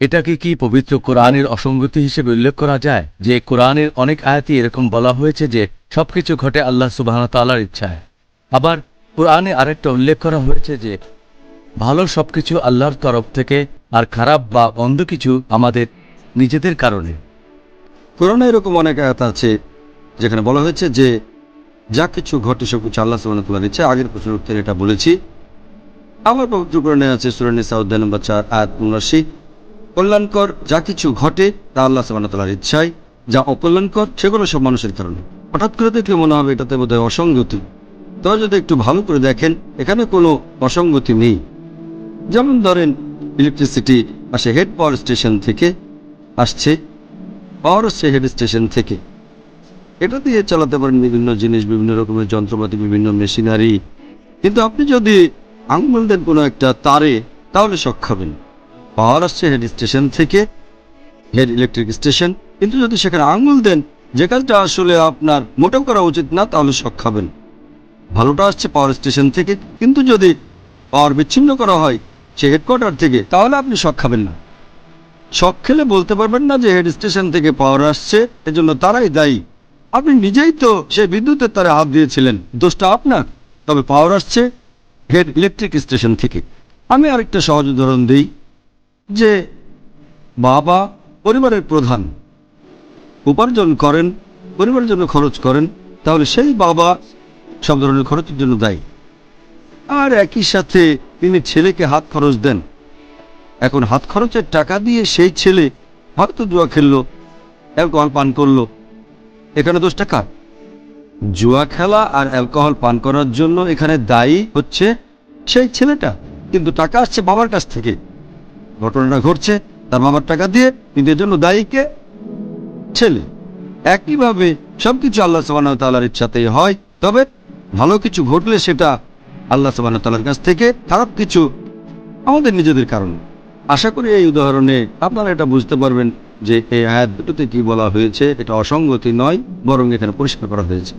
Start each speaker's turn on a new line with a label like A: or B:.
A: এটাকে কি পবিত্র কোরআনের অসঙ্গতি হিসেবে উল্লেখ করা যায়? যে কোরআনের অনেক আয়াতই এরকম বলা হয়েছে যে সবকিছু ঘটে আল্লাহ সুবাহ তাল্লার ইচ্ছায়। আবার কোরআনে আরেকটা উল্লেখ করা হয়েছে যে ভালো সবকিছু আল্লাহর তরফ থেকে আর খারাপ বা অন্ধ কিছু আমাদের নিজেদের কারণে।
B: কোরআনে এরকম অনেক আয়াত আছে যেখানে বলা হয়েছে যে যা কিছু ঘটে সব কিছু আল্লাহ সুবাহ ইচ্ছে আগের প্রশ্নের উত্তরে এটা বলেছি। আমার পবিত্র কোরআনে আছে সুরানি সাউদ্দান নম্বর চার, আয়াত উনআশি। কল্যাণকর যা কিছু ঘটে তা আল্লাহ সুবাহ ইচ্ছায়, যা অকল্যাণকর সেগুলো সব মানুষের কারণে। হঠাৎ করে দেখলে মনে হবে এটাতে বোধহয় অসঙ্গতি। তবে যদি একটু ভালো করে দেখেন, এখানে কোনো অসঙ্গতি নেই। যেমন ধরেন ইলেকট্রিসিটি আসে হেড পাওয়ার স্টেশন থেকে আসছে পাওয়ার আসছে হেড স্টেশন থেকে। এটা দিয়ে চালাতে পারেন বিভিন্ন জিনিস, বিভিন্ন রকমের যন্ত্রপাতি, বিভিন্ন মেশিনারি কিন্তু আপনি যদি আঙুল দেন কোনো একটা তারে, তাহলে শখ খাবেন। পাওয়ার আসছে হেড স্টেশন থেকে, হেড ইলেকট্রিক স্টেশন। কিন্তু যদি সেখানে আঙুল দেন, যে কাজটা আসলে আপনার মোটেও করা উচিত না, তাহলে শখ খাবেন। ভালোটা আসছে পাওয়ার স্টেশন থেকে, কিন্তু যদি পাওয়ার বিচ্ছিন্ন করা হয় সে হেডকোয়ার্টার থেকে, তাহলে আপনি শখ খাবেন না। শখ খেলে বলতে পারবেন না যে হেড স্টেশন থেকে পাওয়ার আসছে, এজন্য তারাই দায়ী। আপনি নিজেই তো সে বিদ্যুতের তারে হাত দিয়েছিলেন, দোষটা আপনার। তবে পাওয়ার আসছে হেড ইলেকট্রিক স্টেশন থেকে। আমি আরেকটা সহজ উদাহরণ দিই। যে বাবা পরিবারের প্রধান। উপার্জন করেন, পরিবারের জন্য খরচ করেন, তাহলে সেই বাবা সব ধরনের খরচের জন্য দায়ী। আর একই সাথে তিনি ছেলেকে হাত খরচ দেন। এখন হাত খরচের টাকা দিয়ে সেই ছেলে হয়তো জুয়া খেললো, অ্যালকোহল পান করল। এখানে দোষটা কার? জুয়া খেলা আর অ্যালকোহল পান করার জন্য এখানে দায়ী হচ্ছে সেই ছেলেটা। কিন্তু টাকা আসছে বাবার কাছ থেকে। ঘটনাটা ঘটছে, তার বাবার টাকা দিয়ে কিন্তু এর জন্য দায়ী কে ছেলে। একইভাবে সবকিছু আল্লাহ সবান তাল্লার ইচ্ছাতেই হয়, তবে ভালো কিছু ঘটলে সেটা আল্লাহ সবান তাল্লার কাছ থেকে, খারাপ কিছু আমাদের নিজেদের কারণে। আশা করি এই উদাহরণে আপনারা এটা বুঝতে পারবেন যে এই আয়াত দুটোতে কি বলা হয়েছে, এটা অসঙ্গতি নয়, বরং এখানে পরিষ্কার করা হয়েছে।